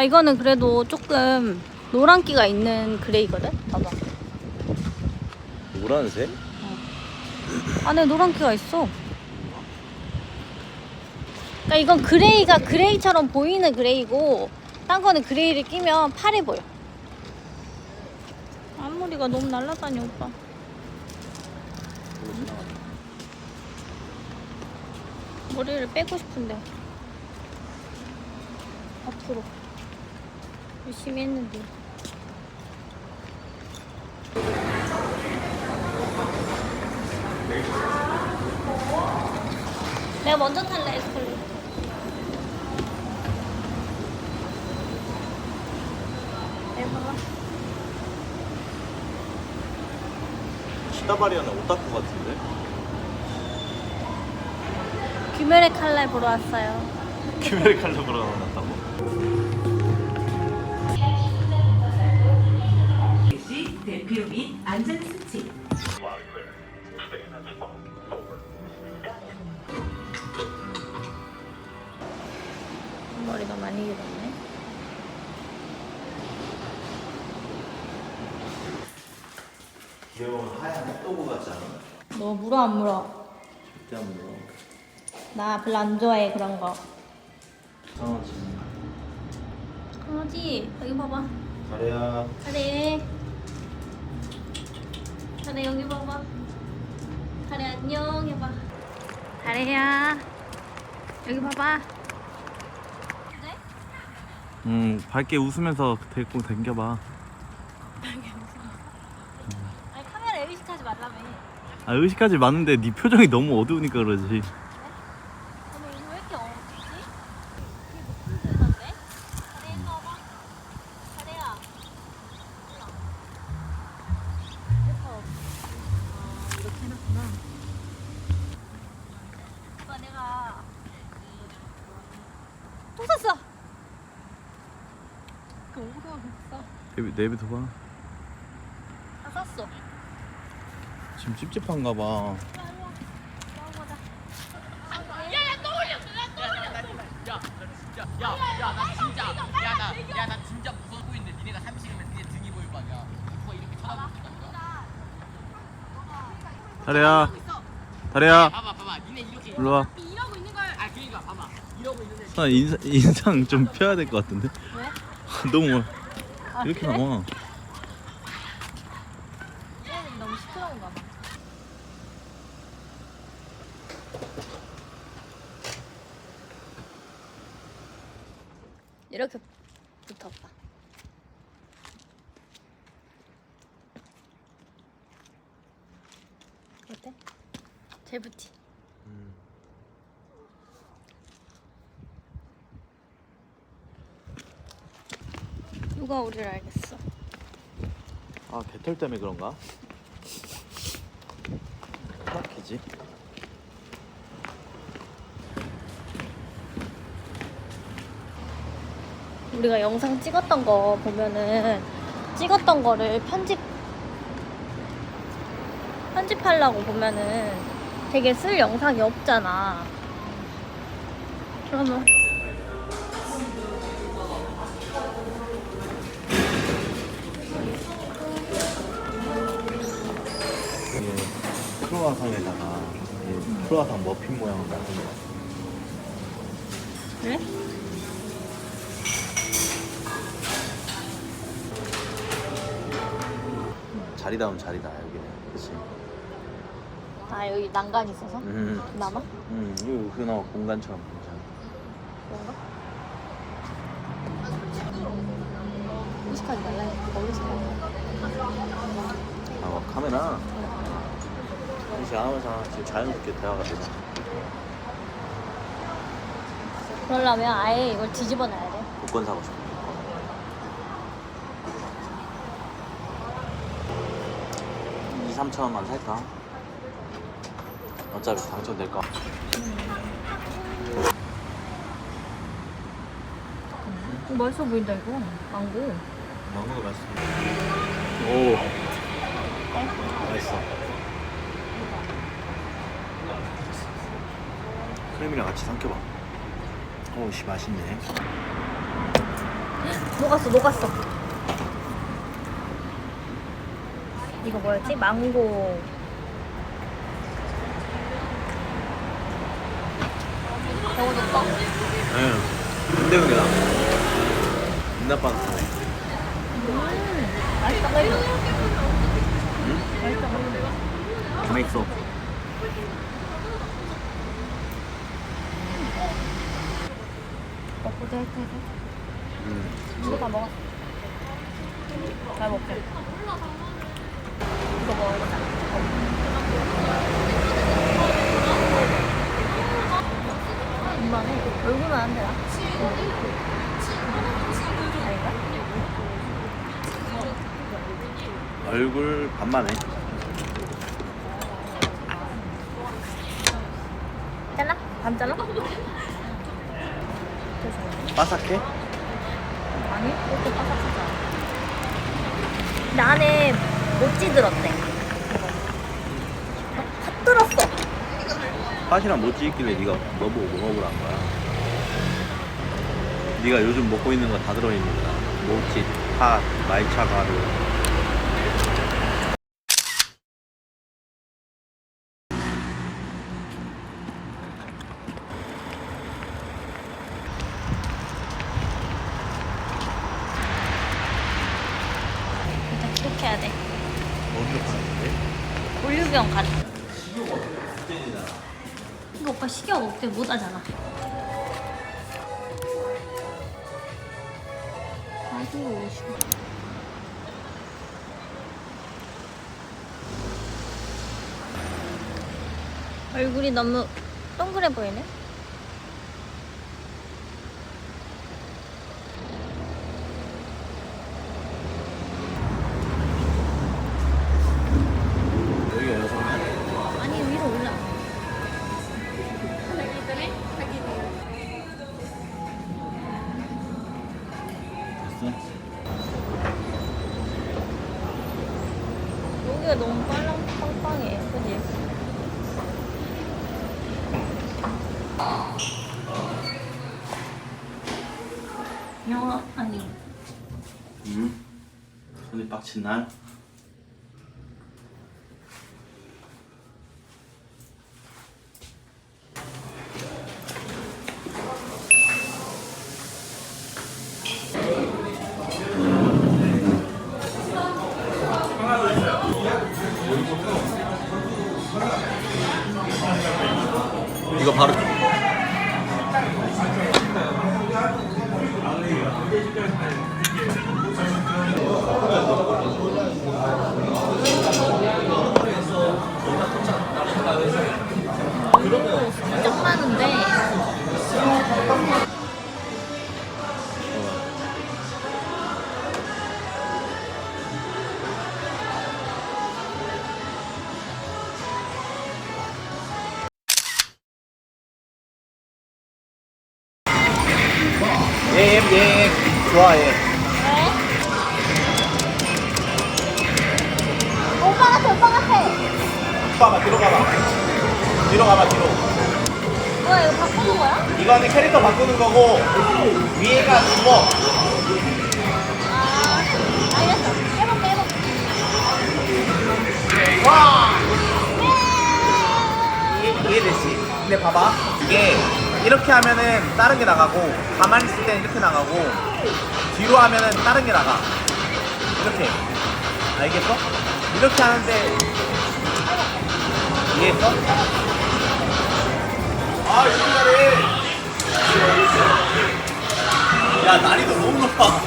아 이거는 그래도 조금 노란기가 있는 그레이거든? 봐봐. 노란색? 안에 노란기가 있어. 그러니까 이건 그레이가 그레이처럼 보이는 그레이고 딴 거는 그레이를 끼면 파래 보여. 앞머리가 너무 날라다녀 오빠. 머리를 빼고 싶은데. 앞으로 열심히 했는데 내가 먼저 탈래 에스컬레이터 봐봐 시다바리아는 오타쿠 같은데? 귀멸의 칼날 보러 왔어요 키메리 칼로 보러 나왔다고? 시 대표 및 안전 수칙. 머리가 많이 길었네. 귀여운 하얀 핫도그 같지 않아? 너 물어 안 물어? 절대 안 물어. 나 별로 안 좋아해 그런 거. 이상하지. 강아지 여기 봐봐. 가래야 카레 카레 여기 봐봐. 카레 안녕 해봐. 카레야. 여기 봐봐. 응 밝게 웃으면서 데리고 댕겨봐. 아니 카메라 의식하지 말라며. 아 의식하지 마는데 네 표정이 너무 어두우니까 그러지 내비, 내비둬봐 다 샀어. 지금 찝찝한가 봐. 일로 와 일로 와 나와보자 야나 진짜 야나 야나 진짜 무서워 보이는데 니네가 30이면 니네 등이 보일 거 아니야. 누가 이렇게 쳐다보니까. 다래야. 다래야. 봐봐 봐봐. 니네 이렇게 일로 와. 이러고 있는 걸 아 그러니까 봐봐. 이러고 있는데 나 인사, 인상 좀 펴야 될 것 같은데? 왜? 너무 아, 이렇게? 나와 얘는 너무 시끄러운가 봐. 이렇게 붙었다. 어때? 제부티. 누가 우리를 알겠어? 아 개털 때문에 그런가? 막히지? 우리가 영상 찍었던 거 보면은 찍었던 거를 편집 편집하려고 보면은 되게 쓸 영상이 없잖아. 그러면 크로와상에다가 이 크로와상 머핀 모양을 만든 거 같아 그래? 자리다운 자리다 여기는 그치? 아 여기 난간 있어서 음, 남아? 음 이거 그나마 공간처럼 괜찮아 그런가? 의식하지 말라. 너 의식하지. 아 뭐, 카메라? 혹 시안 하면서 지금 자연스럽게 대화가 되잖아 그러려면 아예 이걸 뒤집어 놔야 돼. 복권 사고 싶어 복권 2, 3천 원만 살까? 어차피 당첨될까? 어, 맛있어 보인다 이거. 망고. 망고가 맛있어 오 햄이랑 같이 삼켜봐. 어우씨 맛있네. 녹았어 녹았어 이거 뭐였지? 망고 배워줬어? 응. 근데 근데 나 존나 빠듯하네. 맛있어 맛있어 맛있어. 먹고도 했어 음. 이거 다 먹었어 잘 먹게 이거 먹어보자 금방해 얼굴만 안 되나? 아닌가? 얼굴 반만 해. 잘라? 반 잘라? 바삭해? 아니, 이것도 바삭하잖아. 근데 안에 모찌 들었대. 팥 들었어. 팥이랑 모찌 있길래 네가 너보고 먹어보라는 거야. 네가 요즘 먹고 있는 거 다 들어있는 거야. 모찌, 팥, 말차 가루. 일단 기록해야 돼. 어디로 파는데? 올리브영 가자. 이거 오빠 식욕 없대 못 하잖아. 가지고 오시고. 얼굴이 너무 동그래 보이네. 빵빵해, 그지? 영화 아니 응? 손이 빡친 날? 定時間に。 뒤로 가봐, 뒤로. 뭐야 이거 바꾸는 거야? 이거는 캐릭터 바꾸는 거고, 위에가 주먹. 아 알겠어 해볼게 해볼게 이해, 이해되지? 근데 봐봐 이게 이렇게 하면은 다른 게 나가고 가만히 있을 때는 이렇게 나가고 뒤로 하면은 다른 게 나가 이렇게 알겠어? 이렇게 하는데 이해했어? 아 이렇게 잘해 야 난이도 너무 높아.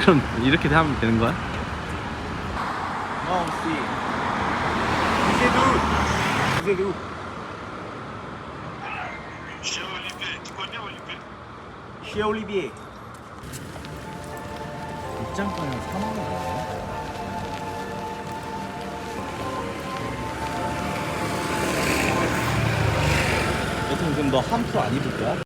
그럼 이렇게 하면 되는 거야? D'où C'est d'où Chez Olivier, tu connais Olivier Chez Olivier. 입장권이 3만 원. 여튼 그럼 너 함프 안 입을 거야?